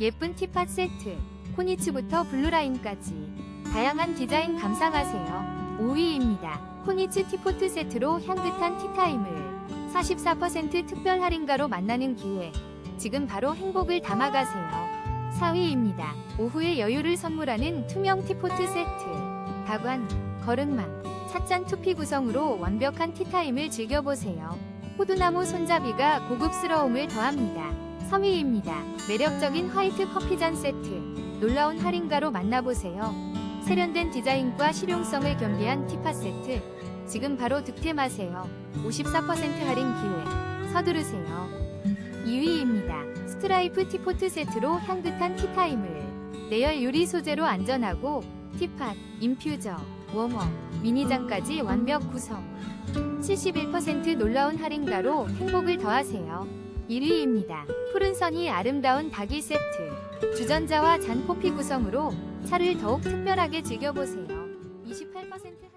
예쁜 티팟 세트, 코니츠부터 블루라인까지 다양한 디자인 감상하세요. 5위입니다. 코니츠 티포트 세트로 향긋한 티타임을 44% 특별 할인가로 만나는 기회. 지금 바로 행복을 담아가세요. 4위입니다. 오후의 여유를 선물하는 투명 티포트 세트. 다관, 거름망, 찻잔 투피 구성으로 완벽한 티타임을 즐겨보세요. 호두나무 손잡이가 고급스러움을 더합니다. 3위입니다. 매력적인 화이트 커피잔 세트. 놀라운 할인가로 만나보세요. 세련된 디자인과 실용성을 겸비한 티팟 세트. 지금 바로 득템하세요. 54% 할인 기회. 서두르세요. 2위입니다. 스트라이프 티포트 세트로 향긋한 티타임을. 내열 유리 소재로 안전하고 티팟, 인퓨저, 워머, 미니장까지 완벽 구성. 71% 놀라운 할인가로 행복을 더하세요. 1위입니다. 푸른 선이 아름다운 닭이 세트. 주전자와 잔 포피 구성으로 차를 더욱 특별하게 즐겨보세요. 28%